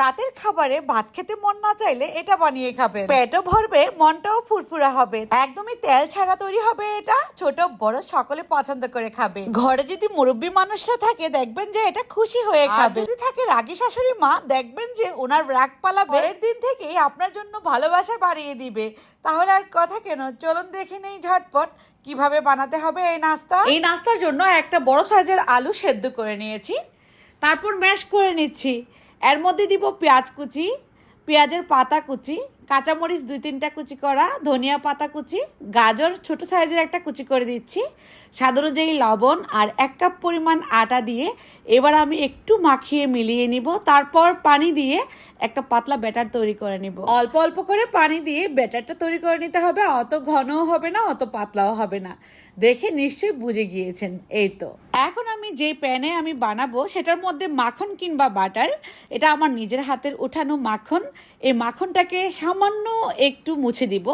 রাতের খাবারে ভাত খেতে মন না চাইলে এটা বানিয়ে খাবেন। পেটও ভরবে মনটাও ফুরফুরা হবে। একদমই তেল ছাড়া তৈরি হবে এটা। ছোট বড় সকলে পছন্দ করে খাবে। ঘরে যদি মুরব্বী মানুষরা থাকে দেখবেন যে এটা খুশি হয়ে খাবে। যদি থাকে রাগী শাশুড়ি মা দেখবেন যে ওনার রাগ পালা পরের দিন থেকেই আপনার জন্য ভালোবাসা বাড়িয়ে দিবে। তাহলে আর কথা কেন? চলুন দেখে নেই ঝটপট কীভাবে বানাতে হবে এই নাস্তা। এই নাস্তার জন্য একটা বড় সাইজের আলু সেদ্ধ করে নিয়েছি। তারপর ম্যাশ করে নিচ্ছি। এর মধ্যে দিব পেঁয়াজ কুচি পেঁয়াজের পাতা কুচি কাঁচামরিচ দুই তিনটা কুচি করা ধনিয়া পাতা কুচি গাজর ছোট সাইজের একটা কুচি করে দিচ্ছি স্বাদ অনুযায়ী লবণ আর এক কাপ পরিমাণ আটা দিয়ে এবার আমি একটু মাখিয়ে মিলিয়ে নিব তারপর পানি দিয়ে একটা পাতলা ব্যাটার তৈরি করে নিব। অল্প অল্প করে পানি দিয়ে ব্যাটারটা তৈরি করে নিতে হবে অত ঘনও হবে না অত পাতলাও হবে না। দেখে নিশ্চয়ই বুঝে গিয়েছেন এই তো। এখন আমি যে প্যানে আমি বানাবো সেটার মধ্যে মাখন কিংবা বাটার এটা আমার নিজের হাতের উঠানো মাখন এই মাখনটাকে সামান্য একটু মুছে দিব,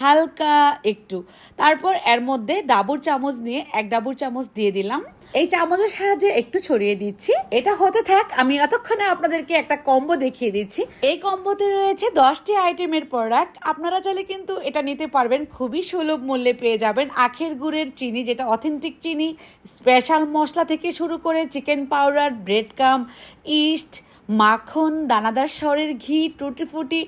হালকা একটু। তারপর এর মধ্যে ডাবুর চামচ নিয়ে এক ডাবুর চামচ দিয়ে দিলাম। এই চামচের সাহায্যে একটু ছড়িয়ে দিচ্ছি। এটা হতে থাক, আমি এতক্ষণে আপনাদেরকে একটা কম্বো দেখিয়ে দিচ্ছি। এই কম্বোতে রয়েছে দশটি আইটেমের প্রোডাক্ট। আপনারা চাইলে কিন্তু এটা নিতে পারবেন। খুবই সুলভ মূল্যে পেয়ে যাবেন আখের গুড়ের চিনি, যেটা অথেন্টিক চিনি, স্পেশাল মশলা থেকে শুরু করে chicken powder, bread crumb, yeast, মাখন, দানাদার স্বরের ঘি, টুটি ফুটি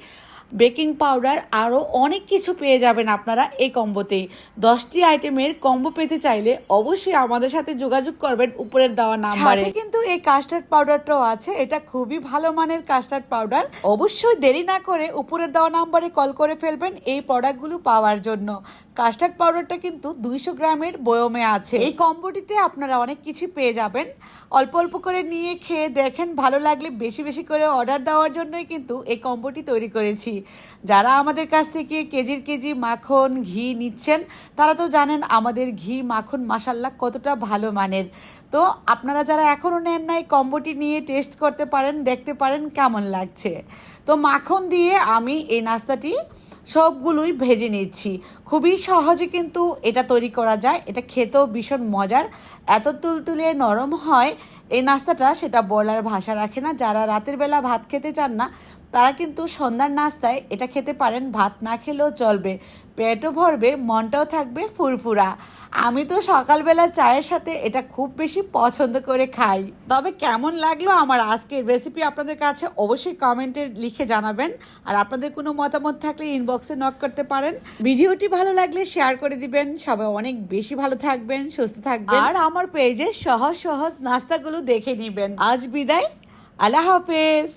বেকিং পাউডার আরও অনেক কিছু পেয়ে যাবেন আপনারা এই কম্বোতেই। দশটি আইটেমের কম্বো পেতে চাইলে অবশ্যই আমাদের সাথে যোগাযোগ করবেন উপরের দেওয়া নাম্বারে। কিন্তু এই কাস্টার্ড পাউডারটাও আছে, এটা খুবই ভালো মানের কাস্টার্ড পাউডার। অবশ্যই দেরি না করে উপরের দেওয়া নাম্বারে কল করে ফেলবেন এই প্রোডাক্টগুলো পাওয়ার জন্য। কাস্টার্ড পাউডারটা কিন্তু দুইশো গ্রামের বয়মে আছে। এই কম্বোটিতে আপনারা অনেক কিছু পেয়ে যাবেন। অল্প অল্প করে নিয়ে খেয়ে দেখেন, ভালো লাগলে বেশি বেশি করে অর্ডার দেওয়ার জন্যই কিন্তু এই কম্বোটি তৈরি করেছি। যারা আমাদের কাছ থেকে কেজির কেজি মাখন, ঘি নিচ্ছেন, তারা তো জানেন আমাদের ঘি, মাখন মাসাল্লা কতটা ভালো মানের। তো আপনারা যারা এখনও নেন নাই, কম্বোটি নিয়ে টেস্ট করতে পারেন, দেখতে পারেন কেমন লাগছে। তো মাখন দিয়ে আমি এই নাস্তাটি সবগুলোই ভেজে নিচ্ছি। খুবই সহজে কিন্তু এটা তৈরি করা যায়। এটা খেতেও ভীষণ মজার। এত তুলতুলে নরম হয়, এই নাস্তাটা সেটা বলার ভাষা রাখে না। যারা রাতের বেলা ভাত খেতে চান না, তারা কিন্তু সন্ধ্যার নাস্তায় এটা খেতে পারেন। ভাত না খেলেও চলবে। পেটও ভরবে, মনটাও থাকবে ফুরফুরা। আমি তো সকালবেলা চায়ের সাথে এটা খুব বেশি পছন্দ করে খাই। তবে কেমন লাগল আমার আজকের রেসিপি আপনাদের কাছে অবশ্যই কমেন্টে লিখে জানাবেন। আর আপনাদের কোনো মতামত থাকলে ইনবক্সে নক করতে পারেন। ভিডিওটি ভালো লাগলে শেয়ার করে দিবেন। সবাই অনেক বেশি ভালো থাকবেন, সুস্থ থাকবেন। আর আমার পেজে সহজ সহজ নাস্তাগুলো দেখে নিবেন। আজ বিদায়। আল্লাহ হাফেজ।